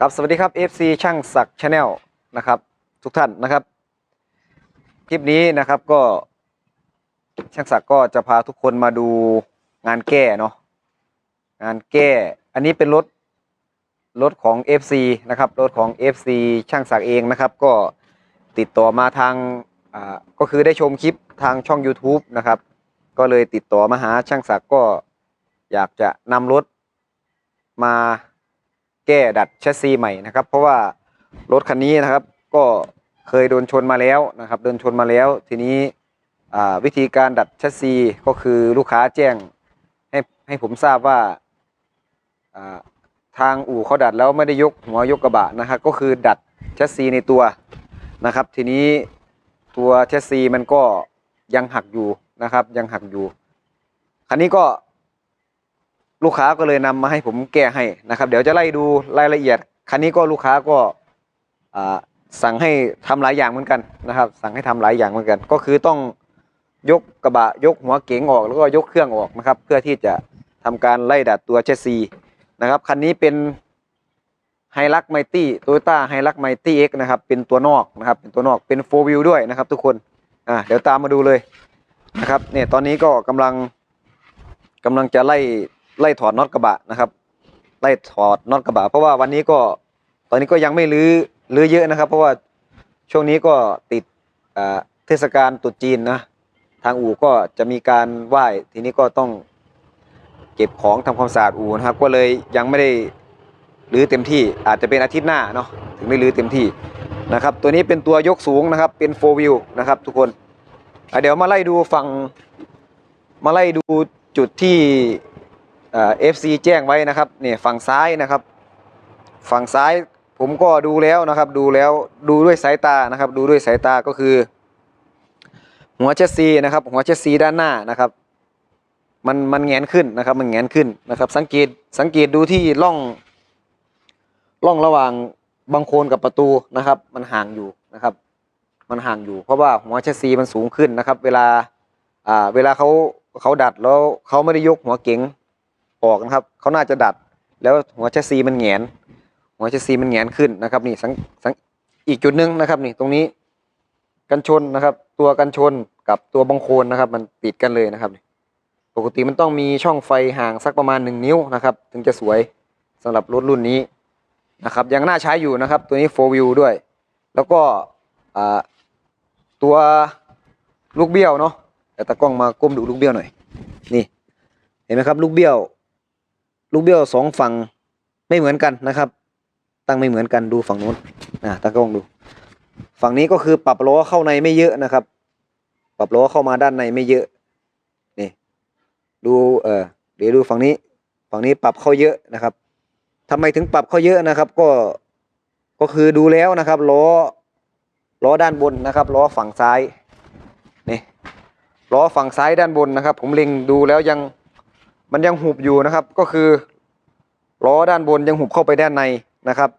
ครับสวัสดีครับ FC ช่างศักดิ์ชาแนลนะครับทุกท่านนะครับ คลิปนี้นะครับก็ช่างศักดิ์ก็จะพาทุกคนมาดูงานแก้เนาะงานแก้ อันนี้เป็นรถรถของ FC นะครับรถของ FC ช่างศักดิ์เองนะครับ ก็ติดต่อมาทางอ่าก็คือได้ชมคลิปทางช่อง YouTube นะครับ ก็เลยติดต่อมาหาช่างศักดิ์ก็อยากจะนำรถมา แก้ดัดแชสซีใหม่นะครับ เพราะว่ารถคันนี้นะครับ ก็เคยโดนชนมาแล้วนะครับโดนชนมาแล้ว ทีนี้วิธีการดัดแชสซีก็คือลูกค้าแจ้งให้ให้ผมทราบว่าอ่าทางอู่เขาดัดแล้วไม่ได้ยกหัวยกกระบะนะครับ ก็คือดัดแชสซีในตัวนะครับ ทีนี้ตัวแชสซีมันก็ยังหักอยู่นะครับ ยังหักอยู่ คันนี้ก็ ลูกค้าก็เลยนำมาให้ผมแก้ให้นะครับ เดี๋ยวจะไล่ดูรายละเอียด คันนี้ก็ลูกค้าก็สั่งให้ทำหลายอย่างเหมือนกันนะครับ สั่งให้ทำหลายอย่างเหมือนกัน ก็คือต้องยกกระบะยกหัวเก๋งออกแล้วก็ยกเครื่องออกนะครับ เพื่อที่จะทำการไล่ดัดตัวเชสซีนะครับคันนี้เป็นไฮลักไมตี้โตโยต้าไฮลักไมตี้เอ็กนะครับเป็นตัวนอกนะครับเป็นตัวนอกเป็นโฟวิวด้วยนะครับทุกคนอ่าเดี๋ยวตามมาดูเลยนะครับเนี่ยตอนนี้ก็กำลังกำลังจะไล่ ไล่ถอดน็อตกระบะนะครับ ไล่ถอดน็อตกระบะ เพราะว่าวันนี้ก็ตอนนี้ก็ยังไม่รื้อรื้อเยอะนะครับ เพราะว่าช่วงนี้ก็ติดเทศกาลตรุษจีนนะทางอู่ก็จะมีการไหว้ทีนี้ก็ต้องเก็บของทำความสะอาดอู่นะครับ ก็เลยยังไม่ได้รื้อเต็มที่อาจจะเป็นอาทิตย์หน้าเนาะถึงได้รื้อเต็มที่นะครับ ตัวนี้เป็นตัวยกสูงนะครับ เป็นโฟวิวนะครับทุกคนเดี๋ยวมาไล่ดูฝั่งมาไล่ดูจุดที่ เอฟซีแจ้งไว้นะครับเนี่ยฝั่งซ้ายนะครับ ฝั่งซ้ายผมก็ดูแล้วนะครับ ดูแล้วดูด้วยสายตานะครับ ดูด้วยสายตาก็คือ หัวเชสซีนะครับ หัวเชสซีด้านหน้านะครับ มันมันแงนขึ้นนะครับ มันแงนขึ้นนะครับ สังเกตสังเกตดูที่ร่องร่องระหว่างบังโคลนกับประตูนะครับ มันห่างอยู่นะครับ มันห่างอยู่ เพราะว่าหัวเชสซีมันสูงขึ้นนะครับ เวลาอ่าเวลาเขาเขาดัดแล้วเขาไม่ได้ยกหัวเก๋ง ออกนะครับเขาน่าจะดัด แล้วหัวแชสซีมันแหงน หัวแชสซีมันแหงนขึ้นนะครับนี่สังสังอีกจุดหนึ่งนะครับนี่ตรงนี้กันชนนะครับ ตัวกันชนกับตัวบังโคลนนะครับ มันติดกันเลยนะครับปกติมันต้องมีช่องไฟห่างสักประมาณหนึ่งนิ้วนะครับ ถึงจะสวยสำหรับรถรุ่นนี้นะครับ ยังน่าใช้อยู่นะครับ ตัวนี้โฟวิวด้วย แล้วก็ตัวลูกเบี้ยวเนาะแต่ตากล้องมาก้มดูลูกเบี้ยวหน่อยนี่เห็นไหมครับ ลูกเบี้ยว ลูกเบี้ยวสองฝั่งไม่เหมือนกันนะครับ ตั้งไม่เหมือนกันดูฝั่งนู้นอะตากล้องดู ฝั่งนี้ก็คือปรับล้อเข้าในไม่เยอะนะครับ ปรับล้อเข้ามาด้านในไม่เยอะนี่ดูเออเดี๋ยวดูฝั่งนี้ ฝั่งนี้ปรับเข้าเยอะนะครับทำไมถึงปรับเข้าเยอะนะครับ ก็ก็คือดูแล้วนะครับล้อล้อด้านบนนะครับล้อฝั่งซ้ายนี่ล้อฝั่งซ้ายด้านบนนะครับ ผมเล็งดูแล้วยัง มันยังหุบอยู่นะครับ ก็คือล้อด้านบนยังหุบเข้าไปด้านในนะครับ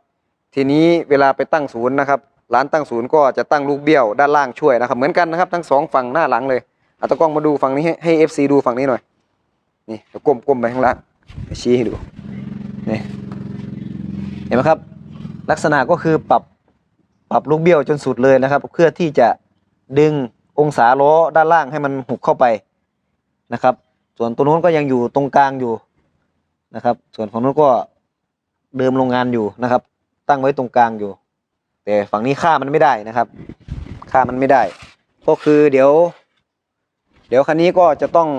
ทีนี้เวลาไปตั้งศูนย์นะครับ ร้านตั้งศูนย์ก็จะตั้งลูกเบี้ยวด้านล่างช่วยนะครับ เหมือนกันนะครับทั้งสองฝั่งหน้าหลังเลยเอาตะกล้องมาดูฝั่งนี้ให้เอฟซีดูฝั่งนี้หน่อย นี่ก้มก้มไปข้างล่างชี้ให้ดูนี่เห็นไหมครับ ลักษณะก็คือปรับปรับลูกเบี้ยวจนสุดเลยนะครับ เพื่อที่จะดึงองศาล้อด้านล่างให้มันหุบเข้าไปนะครับ ส่วนตัวนู้นก็ยังอยู่ตรงกลางอยู่นะครับ ส่วนฝั่งนู้นก็เดิมโรงงานอยู่นะครับ ตั้งไว้ตรงกลางอยู่ แต่ฝั่งนี้ค่ามันไม่ได้นะครับค่ามันไม่ได้ ก็คือเดี๋ยว เดี๋ยวคันนี้ก็จะต้อง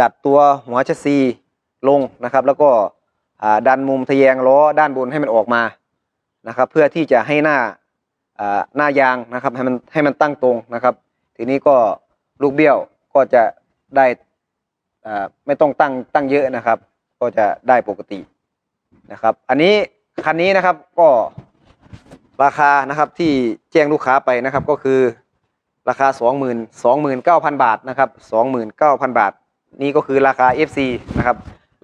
ดัดตัวหัวแชสซีลงนะครับ แล้วก็ดันมุมทะแยงล้อด้านบนให้มันออกมานะครับ เพื่อที่จะให้หน้าหน้ายางนะครับให้มันให้มันตั้งตรงนะครับ ทีนี้ก็ลูกเบี้ยวก็จะได้ ไม่ต้องตั้งตั้งเยอะนะครับ ก็จะได้ปกตินะครับ อันนี้คันนี้นะครับก็ราคานะครับที่แจ้งลูกค้าไปนะครับก็คือราคา 20,000 29,000 บาทนะครับ 29,000 บาท นี่ก็คือราคา FC นะครับ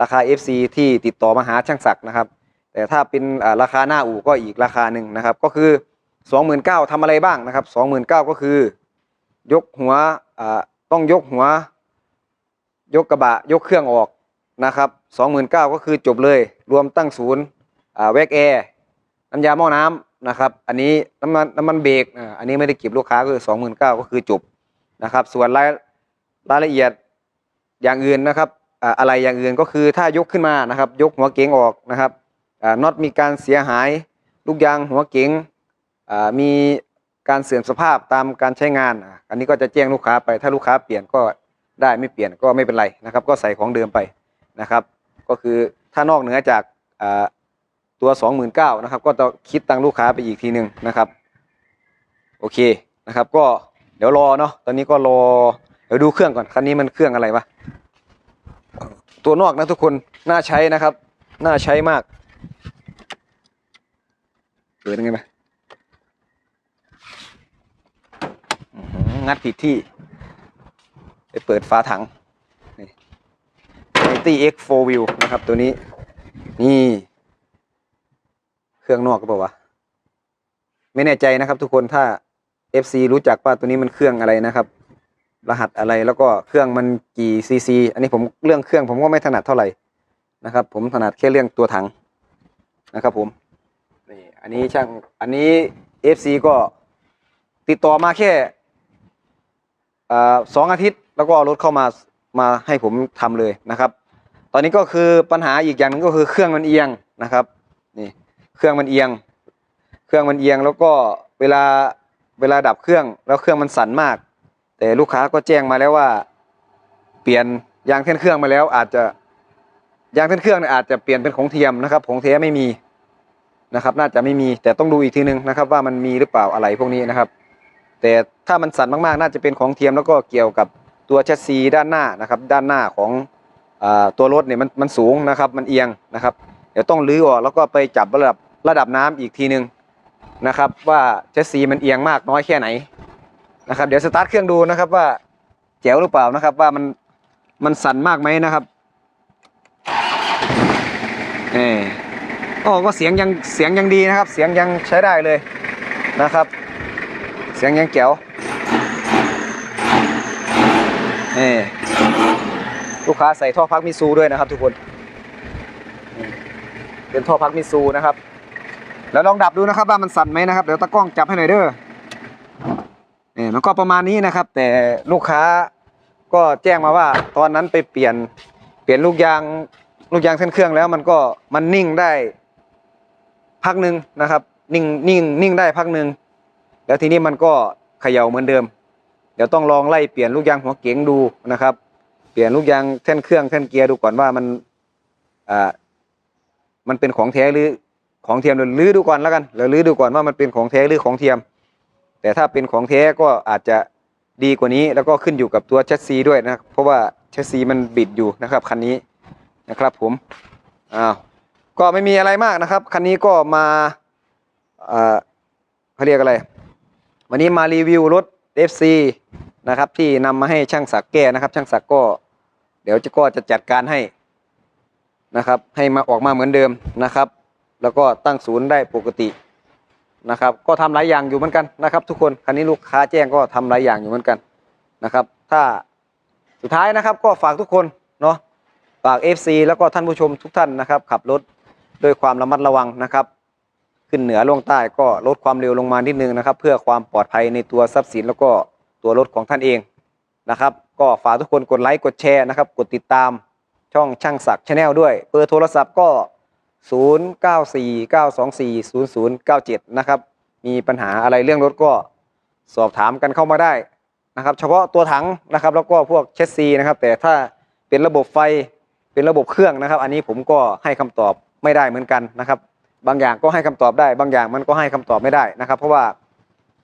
ราคา FC ที่ติดต่อมาหาช่างศักดิ์นะครับ แต่ถ้าเป็นราคาหน้าอู่ก็อีกราคาหนึ่งนะครับ ก็คือ 29,000ทำอะไรบ้างนะครับ 29,000 ก็คือ ยกหัวต้องยกหัว ยกกระบะยกเครื่องออกนะครับสองหมื่นเก้าก็คือจบเลย รวมตั้งศูนย์อ่าแวกแอร์น้ำยาหม้อน้ำนะครับ อันนี้น้ำมันน้ำมันเบรกอันนี้ไม่ได้เก็บลูกค้าก็คือสองหมื่นเก้าก็คือจบนะครับ ส่วนรายรายละเอียดอย่างอื่นนะครับอะไรอย่างอื่นก็คือถ้ายกขึ้นมานะครับ ยกหัวเก๋งออกนะครับน็อตมีการเสียหาย ลูกยางหัวเก๋งมีการเสื่อมสภาพตามการใช้งาน อันนี้ก็จะแจ้งลูกค้าไปถ้าลูกค้าเปลี่ยนก็ ได้ไม่เปลี่ยนก็ไม่เป็นไรนะครับ ก็ใส่ของเดิมไปนะครับ ก็คือถ้านอกเหนือจากอ่าตัว 29,000นะครับ ก็จะคิดตังค์ลูกค้าไปอีกทีหนึ่งนะครับ โอเคนะครับ ก็เดี๋ยวรอเนาะตอนนี้ก็รอเดี๋ยวดูเครื่องก่อนคันนี้มันเครื่องอะไรวะตัวนอกนะทุกคนน่าใช้นะครับ น่าใช้มากเปิดยังไงไหมงัดผิดที่ ไปเปิดฝาถังนี่ Mighty X 4 Wheel นะครับ ตัวนี้ นี่ เครื่องนอกก็บอกว่าวะไม่แน่ใจนะครับ ทุกคนถ้า FC รู้จักว่าตัวนี้มันเครื่องอะไรนะครับ รหัสอะไรแล้วก็เครื่องมันกี่ซีซีอันนี้ผมเรื่องเครื่องผมก็ไม่ถนัดเท่าไหร่นะครับ ผมถนัดแค่เรื่องตัวถังนะครับ ผมนี่อันนี้ช่างอันนี้ FC ก็ติดต่อมาแค่สองอาทิตย์ แล้วก็เอารถเข้ามามาให้ผมทำเลยนะครับ ตอนนี้ก็คือปัญหาอีกอย่างหนึงก็คือเครื่องมันเอียงนะครับนี่เครื่องมันเอียง เครื่องมันเอียงแล้วก็เวลาเวลาดับเครื่องแล้วเครื่องมันสั่นมาก แต่ลูกค้าก็แจ้งมาแล้วว่า เปลี่ยนยางเท่นเครื่องมาแล้ว อาจจะยางเท่นเครื่องเนี่ยอาจจะเปลี่ยนเป็นของเทียมนะครับของแท้ไม่มีนะครับ น่าจะไม่มีแต่ต้องดูอีกทีนึงนะครับ ว่ามันมีหรือเปล่าอะไรพวกนี้นะครับ แต่ถ้ามันสั่นมากๆ น่าจะเป็นของเทียมแล้วก็เกี่ยวกับ ตัวแชสซีด้านหน้านะครับ ด้านหน้าของอตัวรถเนี่ยมันมันสูงนะครับ มันเอียงนะครับ เดี๋ยวต้องรื้อออกแล้วก็ไปจับระดับระดับน้ำอีกทีหนึ่งนะครับ ว่าแชสซีมันเอียงมากน้อยแค่ไหนนะครับ เดี๋ยวสตาร์ทเครื่องดูนะครับว่าแจ๋วหรือเปล่านะครับ ว่ามันมันสั่นมากไหมนะครับเออโอ้ก็เสียงยังเสียงยังดีนะครับ เสียงยังใช้ได้เลยนะครับ เสียงยังแจ๋ว เออลูกค้าใส่ท่อพักมิซูด้วยนะครับ ทุกคน เป็นท่อพักมิซูนะครับ แล้วลองดับดูนะครับว่ามันสั่นไหมนะครับเดี๋ยวตากล้องจับให้หน่อยเด้อเนี่ยมันก็ประมาณนี้นะครับ แต่ลูกค้าก็แจ้งมาว่า ตอนนั้นไปเปลี่ยนเปลี่ยนลูกยางลูกยางเส้นเครื่องแล้วมันก็มันนิ่งได้พักหนึ่งนะครับ นิ่งนิ่งนิ่งได้พักหนึ่งแล้วทีนี้มันก็เขย่าเหมือนเดิม ดี๋ยวต้องลองไล่เปลี่ยนลูกยางหัวเก๋งดูนะครับ เปลี่ยนลูกยางเส้นเครื่องเส้นเกียร์ดูก่อนว่ามันอ่ามันเป็นของแท้หรือของเทียมเดี๋ยวลื้อดูก่อนแล้วกันเดี๋ยวลื้อดูก่อนว่ามันเป็นของแท้หรือของเทียม แต่ถ้าเป็นของแท้ก็อาจจะดีกว่านี้แล้วก็ขึ้นอยู่กับตัวแชสซีด้วยนะเพราะว่าแชสซีมันบิดอยู่นะครับคันนี้นะครับผมอ้าวก็ไม่มีอะไรมากนะครับ คันนี้ก็มาเอ่อเขาเรียกอะไร วันนี้มารีวิวรถ FC นะครับที่นำมาให้ช่างศักแก้นะครับ ช่างศักก็ เดี๋ยวจะก็จะจัดการให้นะครับ ให้มาออกมาเหมือนเดิมนะครับ แล้วก็ตั้งศูนย์ได้ปกตินะครับ ก็ทำหลายอย่างอยู่เหมือนกันนะครับ ทุกคนคันนี้ลูกค้าแจ้งก็ทำหลายอย่างอยู่เหมือนกันนะครับ ถ้าสุดท้ายนะครับก็ฝากทุกคนเนาะฝาก FC แล้วก็ท่านผู้ชมทุกท่านนะครับ ขับรถด้วยความระมัดระวังนะครับ ขึ้นเหนือลงใต้ก็ลดความเร็วลงมานิดนึงนะครับ เพื่อความปลอดภัยในตัวทรัพย์สินแล้วก็ตัวรถของท่านเองนะครับ ก็ฝากทุกคนกดไลค์กดแชร์นะครับ กดติดตามช่องช่างศักดิ์ชาแนลด้วยเบอร์โทรศัพท์ก็ 0949240097 นะครับ มีปัญหาอะไรเรื่องรถก็สอบถามกันเข้ามาได้นะครับ เฉพาะตัวถังนะครับ แล้วก็พวกเชสซีนะครับ แต่ถ้าเป็นระบบไฟเป็นระบบเครื่องนะครับ อันนี้ผมก็ให้คำตอบไม่ได้เหมือนกันนะครับ บางอย่างก็ให้คำตอบได้ บางอย่างมันก็ให้คำตอบไม่ได้นะครับ เพราะว่า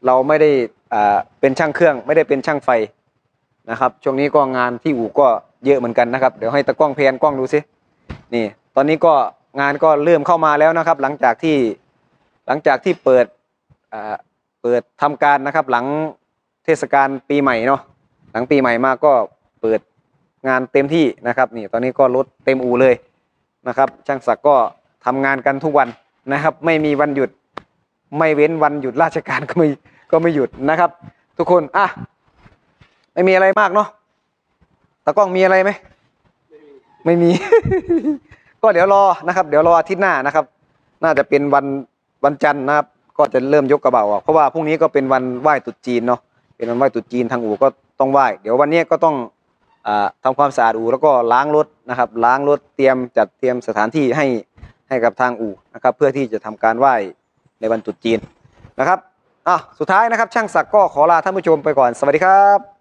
เราไม่ได้เป็นช่างเครื่อง ไม่ได้เป็นช่างไฟนะครับ ช่วงนี้ก็งานที่อู่ก็เยอะเหมือนกันนะครับ เดี๋ยวให้ตะกล้องแพนกล้องดูสินี่ ตอนนี้ก็งานก็เริ่มเข้ามาแล้วนะครับ หลังจากที่หลังจากที่เปิดเปิดทำการนะครับ หลังเทศกาลปีใหม่เนาะหลังปีใหม่มาก็เปิดงานเต็มที่นะครับ นี่ตอนนี้ก็รถเต็มอู่เลยนะครับ ช่างศักดิ์ก็ทำงานกันทุกวัน นะครับ ไม่มีวันหยุด ไม่เว้นวันหยุดราชการก็ไม่ก็ไม่หยุดนะครับ ทุกคนอะไม่มีอะไรมากเนาะตากล้องมีอะไรไหมไม่มี ก็เดี๋ยวรอนะครับ เดี๋ยวรออาทิตย์หน้านะครับ น่าจะเป็นวันวันจันทร์นะครับ ก็จะเริ่มยกกระเบาออกเพราะว่าพรุ่งนี้ก็เป็นวันไหว้ตรุษจีนเนาะเป็นวันไหว้ตรุษจีนทางอู่ก็ต้องไหว้เดี๋ยววันนี้ก็ต้องอ่าทำความสะอาดอู่แล้วก็ล้างรถนะครับ ล้างรถเตรียมจัดเตรียมสถานที่ให้ ให้กับทางอู่นะครับ เพื่อที่จะทำการไหว้ในวันตรุษจีนนะครับอะสุดท้ายนะครับ ช่างศักดิ์ก็ขอลาท่านผู้ชมไปก่อนสวัสดีครับ